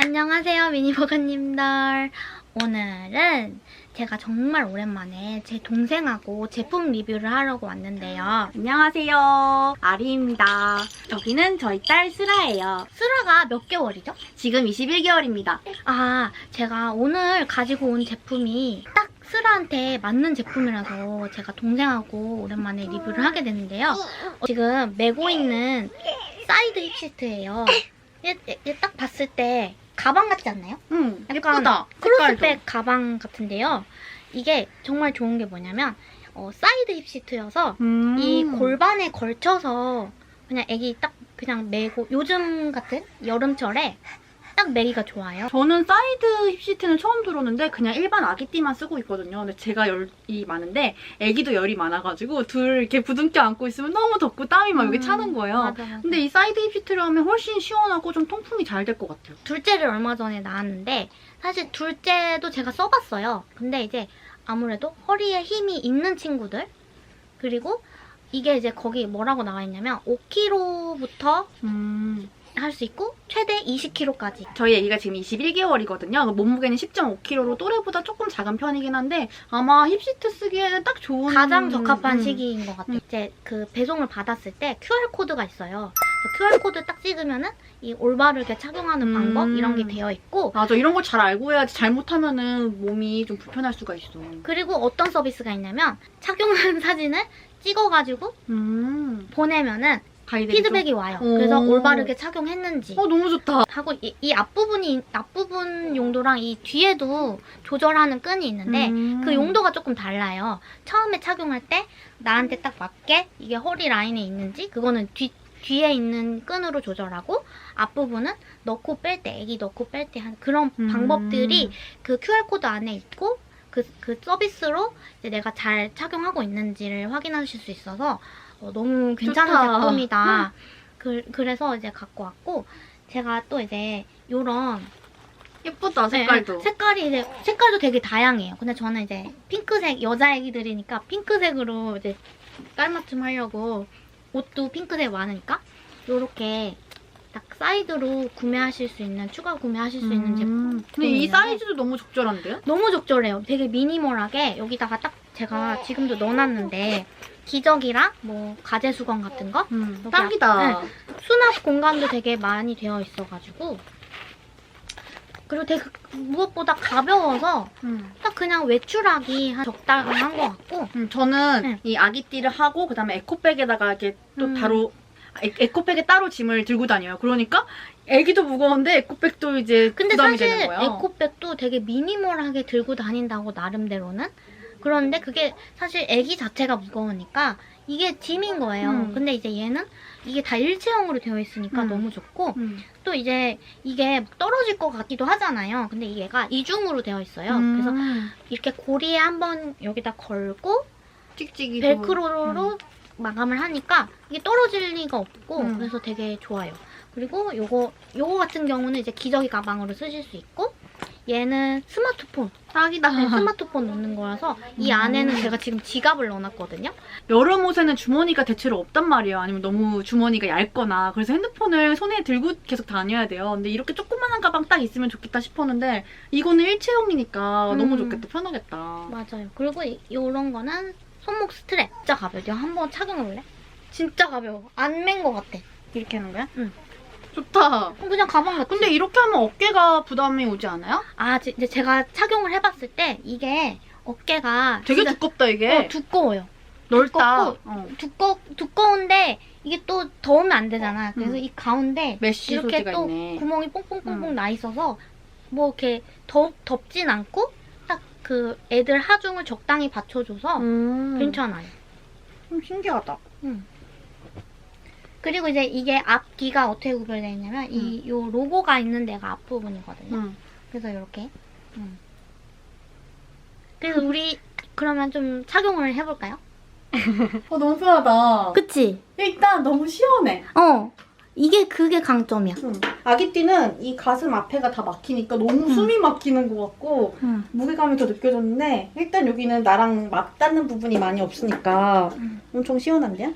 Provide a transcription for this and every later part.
안녕하세요 미니버거님들 오늘은 제가 정말 오랜만에 제 동생하고 제품 리뷰를 하려고 왔는데요 안녕하세요. 아리입니다. 여기는 저희 딸 슬아예요. 슬아가 몇 개월이죠? 지금 21개월입니다. 아 제가 오늘 가지고 온 제품이 딱 슬아한테 맞는 제품이라서 제가 동생하고 오랜만에 리뷰를 하게 됐는데요 어, 지금 메고 있는 사이드 힙시트예요 얘, 얘- 얘 딱 봤을 때 가방 같지 않나요? 응, 약간 예쁘다. 크로스백 가방 같은데요. 이게 정말 좋은 게 뭐냐면 어, 사이드 힙시트여서 음. 이 골반에 걸쳐서 그냥 애기 딱 그냥 메고 요즘 같은 여름철에 딱 메기가 좋아요. 저는 사이드 힙시트는 처음 들었는데 그냥 일반 아기띠만 쓰고 있거든요. 근데 제가 열이 많은데 애기도 열이 많아가지고 둘 이렇게 부둥켜 안고 있으면 너무 덥고 땀이 막 여기 음, 차는 거예요. 맞아, 맞아. 근데 이 사이드 힙시트를 하면 훨씬 시원하고 좀 통풍이 잘 될 것 같아요. 둘째를 얼마 전에 낳았는데 사실 둘째도 제가 써봤어요. 근데 이제 아무래도 허리에 힘이 있는 친구들 그리고 이게 이제 거기 뭐라고 나와 있냐면 5kg부터 음. 할 수 있고 최대 20kg까지 저희 애기가 지금 21개월이거든요. 몸무게는 10.5kg로 또래보다 조금 작은 편이긴 한데 아마 힙시트 쓰기에는 딱 좋은 가장 적합한 음. 시기인 것 같아요. 음. 이제 그 배송을 받았을 때 QR 코드가 있어요. QR 코드 딱 찍으면은 이 올바르게 착용하는 음. 방법 이런 게 되어 있고 맞아 이런 걸 잘 알고 해야지 잘못하면은 몸이 좀 불편할 수가 있어. 그리고 어떤 서비스가 있냐면 착용한 사진을 찍어가지고 음. 보내면은 가이드 피드백이 와요. 오. 그래서 올바르게 착용했는지 어 너무 좋다. 하고 이, 이 앞부분이 앞부분 용도랑 이 뒤에도 조절하는 끈이 있는데 음. 그 용도가 조금 달라요. 처음에 착용할 때 나한테 딱 맞게 이게 허리 라인에 있는지 그거는 뒤 뒤에 있는 끈으로 조절하고 앞부분은 넣고 뺄 때 애기 넣고 뺄 때 한 그런 음. 방법들이 그 QR 코드 안에 있고 그, 그 서비스로 이제 내가 잘 착용하고 있는지를 확인하실 수 있어서 어, 너무 괜찮은 좋다. 제품이다. 그, 그래서 이제 갖고 왔고 제가 또 이제 요런 예쁘다 네, 색깔도. 색깔이 이제 색깔도 되게 다양해요. 근데 저는 이제 핑크색 여자 애기들이니까 핑크색으로 이제 깔맞춤 하려고 옷도 핑크색 많으니까 요렇게 딱 사이드로 구매하실 수 있는 추가 구매하실 수 있는 제품. 음. 근데 이. 사이즈도 너무 적절한데요? 너무 적절해요. 되게 미니멀하게 여기다가 딱 제가 지금도 넣어놨는데 기저귀랑 뭐 가제 수건 같은 거 음. 딱이다. 수납 공간도 되게 많이 되어 있어가지고 그리고 되게 무엇보다 가벼워서 음. 딱 그냥 외출하기 한 적당한 것 같고 음, 저는 네. 이 아기띠를 하고 그다음에 에코백에다가 이렇게 또 음. 바로 에, 에코백에 따로 짐을 들고 다녀요. 그러니까 애기도 무거운데 에코백도 이제 근데 부담이 사실 되는 거예요. 에코백도 되게 미니멀하게 들고 다닌다고 나름대로는 그런데 그게 사실 애기 자체가 무거우니까 이게 짐인 거예요. 음. 근데 이제 얘는 이게 다 일체형으로 되어 있으니까 음. 너무 좋고 음. 또 이제 이게 떨어질 것 같기도 하잖아요. 근데 얘가 이중으로 되어 있어요. 음. 그래서 이렇게 고리에 한번 여기다 걸고 찍찍이도 벨크로로 음. 마감을 하니까 이게 떨어질 리가 없고 음. 그래서 되게 좋아요. 그리고 요거 요거 같은 경우는 이제 기저귀 가방으로 쓰실 수 있고 얘는 스마트폰 딱이다. 네, 스마트폰 넣는 거라서 이 음. 안에는 제가 지금 지갑을 넣어놨거든요. 여름 옷에는 주머니가 대체로 없단 말이에요. 아니면 너무 주머니가 얇거나. 그래서 핸드폰을 손에 들고 계속 다녀야 돼요. 근데 이렇게 조그만한 가방 딱 있으면 좋겠다 싶었는데 이거는 일체형이니까 음. 너무 좋겠다. 편하겠다. 맞아요. 그리고 이, 요런 거는 손목 스트랩 진짜 가벼워. 내가 한번 착용해볼래? 진짜 가벼워. 안 맨 거 같아. 이렇게 하는 거야? 응. 좋다. 어, 그냥 가방 같아. 근데 이렇게 하면 어깨가 부담이 오지 않아요? 아, 지- 이제 제가 착용을 해봤을 때 이게 어깨가 되게 진짜 두껍다 이게. 어, 두꺼워요. 넓다. 두껍고 어. 두꺼 두꺼운데 이게 또 더우면 안 되잖아. 그래서 음. 이 가운데 메쉬 이렇게 소재가 또 있네. 구멍이 뽕뽕뽕뽕 음. 나 있어서 뭐 이렇게 덥 덥진 않고 딱 그 애들 하중을 적당히 받쳐줘서 음. 괜찮아요. 좀 신기하다. 그리고 이제 이게 앞뒤가 어떻게 구별되어 있냐면 이 요 로고가 있는 데가 앞부분이거든요. 음. 그래서 이렇게. 음. 그래서 우리 그러면 좀 착용을 해볼까요? 어 너무 편하다. 그치? 일단 너무 시원해. 어. 이게 그게 강점이야. 아기띠는 이 가슴 앞에가 다 막히니까 너무 음. 숨이 막히는 것 같고 응. 무게감이 더 느껴졌는데 일단 여기는 나랑 맞닿는 부분이 많이 없으니까 음. 엄청 시원한데요?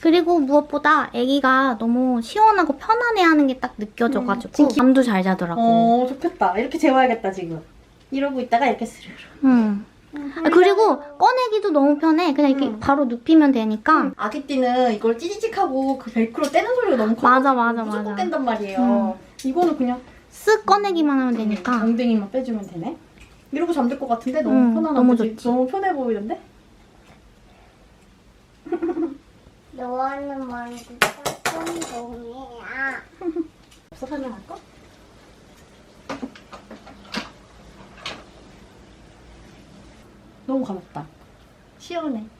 그리고 무엇보다 아기가 너무 시원하고 편안해하는 게 딱 느껴져가지고 음, 잠도 잘 자더라고. 어 좋겠다. 이렇게 재워야겠다 지금. 이러고 있다가 이렇게 스르르. 응. 아, 그리고 꺼내기도 너무 편해. 그냥 이렇게 음. 바로 눕히면 되니까. 아기띠는 이걸 찌지직하고 그 벨크로 떼는 소리가 너무 커. 맞아, 맞아, 무조건 맞아. 뗀단 말이에요. 이거는 그냥 쓱 꺼내기만 하면 되니까. 엉덩이만 빼주면 되네. 이러고 잠들 것 같은데 너무 음, 편안한 너무 거지? 좋지. 너무 편해 보이는데? 너는 먼저 짝꿍동이야. 없어 설명할까? 너무 가볍다. 시원해.